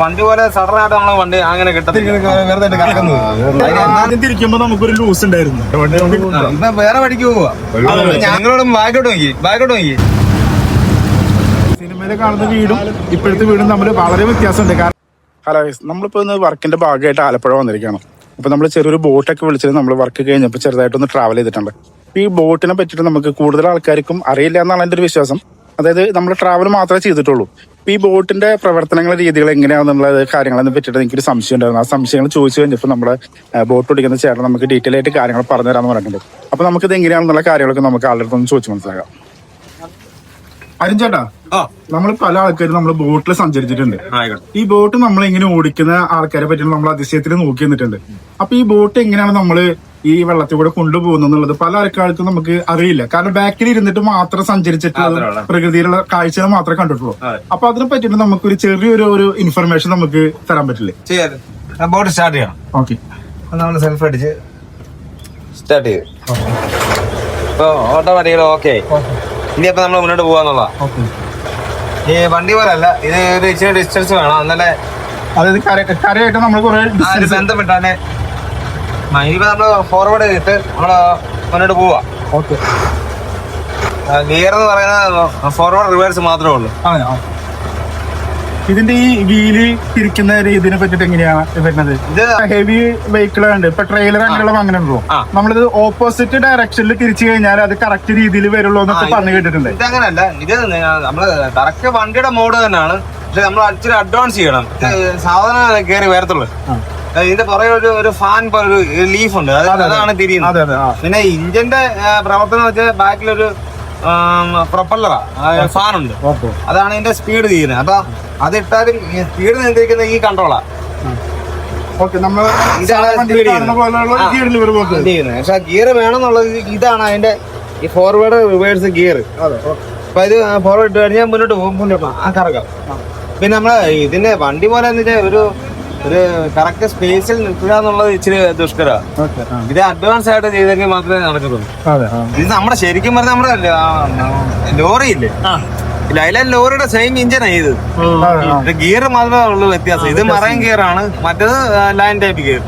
വണ്ടി പോലെ സഡനായിട്ട് നമ്മളെ വണ്ടി അങ്ങനെ കിട്ടുന്നത് നമുക്കൊരു ലൂസ് ഉണ്ടായിരുന്നു. വേറെ വഴിക്ക് പോവാ. ഞങ്ങളോടും ബാക്കോട്ട് നോക്കി. ബാക്കോട്ട് നോക്കി. സിനിമയിൽ കാണുന്ന വീടും ഇപ്പോഴത്തെ വീടും തമ്മിൽ വളരെ വ്യത്യാസമുണ്ട്. കാരണം ഹലോ നമ്മളിപ്പോൾ ഇന്ന് വർക്കിന്റെ ഭാഗമായിട്ട് ആലപ്പുഴ വന്നിരിക്കുകയാണ്. അപ്പോൾ നമ്മൾ ചെറിയൊരു ബോട്ടൊക്കെ വിളിച്ചത് നമ്മൾ വർക്ക് കഴിഞ്ഞപ്പോൾ ചെറുതായിട്ടൊന്ന് ട്രാവൽ ചെയ്തിട്ടുണ്ട്. ഈ ബോട്ടിനെ പറ്റിയിട്ട് നമുക്ക് കൂടുതൽ ആൾക്കാർക്കും അറിയില്ല എന്നാണ് എന്റെ ഒരു വിശ്വാസം. അതായത് നമ്മൾ ട്രാവൽ മാത്രമേ ചെയ്തിട്ടുള്ളൂ. ഈ ബോട്ടിന്റെ പ്രവർത്തനങ്ങൾ രീതികൾ എങ്ങനെയാണെന്നുള്ള കാര്യങ്ങളെന്ന് പറ്റിയിട്ട് എനിക്കൊരു സംശയം ഉണ്ടായിരുന്നു. ആ സംശയങ്ങൾ ചോദിച്ചു കഴിഞ്ഞപ്പോൾ നമ്മുടെ ബോട്ട് ഓടിക്കുന്ന ചേട്ടൻ നമുക്ക് ഡീറ്റെയിൽ ആയിട്ട് കാര്യങ്ങൾ പറഞ്ഞു തരാമെന്ന് പറഞ്ഞിട്ടുണ്ട്. അപ്പൊ നമുക്കിത് എങ്ങനെയാണെന്നുള്ള കാര്യങ്ങളൊക്കെ നമുക്ക് ആളുടെ ഒന്ന് ചോദിച്ചു മനസ്സിലാക്കാം. അരുൺ ചേട്ടാ നമ്മൾ പല ആൾക്കാരും നമ്മൾ ബോട്ടിൽ സഞ്ചരിച്ചിട്ടുണ്ട്. ഈ ബോട്ട് നമ്മൾ എങ്ങനെ ഓടിക്കുന്ന ആൾക്കാരെ പറ്റി നമ്മൾ അതിശയത്തിൽ നോക്കി നിന്നിട്ടുണ്ട്. അപ്പൊ ഈ ബോട്ട് എങ്ങനെയാണ് നമ്മൾ ഈ വെള്ളത്തിൽ കൂടെ കൊണ്ടുപോകുന്നു എന്നുള്ളത് പല ആൾക്കാർക്കും നമുക്ക് അറിയില്ല. കാരണം ബാക്കിൽ ഇരുന്നിട്ട് മാത്രം സഞ്ചരിച്ചിട്ട് പ്രകൃതിയിലുള്ള കാഴ്ചകൾ മാത്രമേ കണ്ടിട്ടുള്ളൂ. അപ്പൊ അതിനെ പറ്റിയിട്ട് നമുക്ക് ഒരു ചെറിയൊരു ഒരു ഇൻഫർമേഷൻ നമുക്ക് തരാൻ പറ്റില്ലേ? ബോട്ട് സ്റ്റാർട്ട് ചെയ്യണം. ഓക്കെ നമ്മൾ സെൽഫ് അടിച്ച് സ്റ്റാർട്ട് ചെയ്ത് ഇപ്പൊ ഓട്ടോമാറ്റിക്കലി ഓക്കെ ഇനി അപ്പൊ നമ്മൾ മുന്നോട്ട് പോവാന്നുള്ള ഓക്കെ ഈ വണ്ടി പോലല്ല ഇത് ഒരു ഇച്ചിരി ഡിസ്റ്റൻസ് വേണം. എന്നാലേ അതായത് കര- കരയായിട്ട് നമ്മൾ കുറെ ആ ഒരു നമ്മൾ ഫോർവേഡ് ചെയ്തിട്ട് നമ്മൾ മുന്നോട്ട് പോവാ. ഓക്കെ. ഗിയർ എന്ന് പറയുന്നത് ഫോർവേഡ് റിവേഴ്സ് മാത്രമേ ഉള്ളൂ. ഇതിന്റെ ഈ വീൽ തിരിക്കുന്ന ഇതിനെ പറ്റിട്ട് എങ്ങനെയാണ് വരുന്നത്? ഇത് ഹെവി വെഹിക്കിൾ ഉണ്ട് ഇപ്പൊ ട്രെയിലർ അങ്ങനെയുള്ള അങ്ങനെ ഉണ്ടോ. നമ്മളിത് ഓപ്പോസിറ്റ് ഡയറക്ഷനിൽ തിരിച്ചു കഴിഞ്ഞാൽ അത് കറക്റ്റ് രീതിയിൽ വരുള്ളൂ എന്നൊക്കെ പറഞ്ഞു കേട്ടിട്ടുണ്ട്. ഇത് നി- നമ്മൾ കറക്റ്റ് വണ്ടിയുടെ മോഡ് തന്നെയാണ്. പക്ഷെ നമ്മൾ ഇച്ചിരി അഡ്വാൻസ് ചെയ്യണം. ഇത് സാധനം കയറി വരത്തുള്ളൂ. ഇതിന്റെ പുറകെ ഒരു ഒരു ഫാൻ പോലെ ഒരു ലീഫ് ഉണ്ട്. അത് അതെ, അതെ. അതാണ് തിരിയുന്നത്. പിന്നെ ഇഞ്ചിന്റെ പ്രവർത്തനം വെച്ചാൽ ബാക്കിലൊരു പ്രൊപ്പല്ലറാ. ഫാൻ ഉണ്ട്. അതാണ് ഇതിന്റെ സ്പീഡ് തീരുന്നത് അപ്പൊ അത് ഇട്ടാലും സ്പീഡ് നിയന്ത്രിക്കുന്ന ഈ കൺട്രോളാ ഗിയർ പക്ഷെ വേണമെന്നുള്ളത് ഇതാണ് അതിന്റെ ഈ ഫോർവേഡ് റിവേഴ്സ് ഗിയർ അപ്പൊ ഇത് ഫോർവേഡ് ഇട്ട് കഴിഞ്ഞാൽ മുന്നോട്ട് പോകും. മുന്നോട്ട് പോകും. ആ കറക്കാം പിന്നെ നമ്മൾ ഇതിന്റെ വണ്ടി പോലെ ഒരു ഒരു കറക്റ്റ് സ്പേസിൽ നിൽക്കുക എന്നുള്ളത് ഇച്ചിരി ദുഷ്കരമാണ് ഇത് അഡ്വാൻസ് ആയിട്ട് ചെയ്തെങ്കിൽ മാത്രമേ നടക്കത്തുള്ളൂ. ഇത് നമ്മുടെ ശരിക്കും പറഞ്ഞാൽ നമ്മുടെ ലോറിയില്ലേ? ആ, ലോറി ഇല്ലേ ലൈലാൻ ലോറിയുടെ സെയിം ഇഞ്ചനാണ് ഇത്. ഗിയർ മാത്രമേ ഉള്ളൂ വ്യത്യാസം. ഇത് മറൈൻ ഗിയർ ആണ്. മറ്റേത് ലൈൻ ടൈപ്പ് ഗിയർ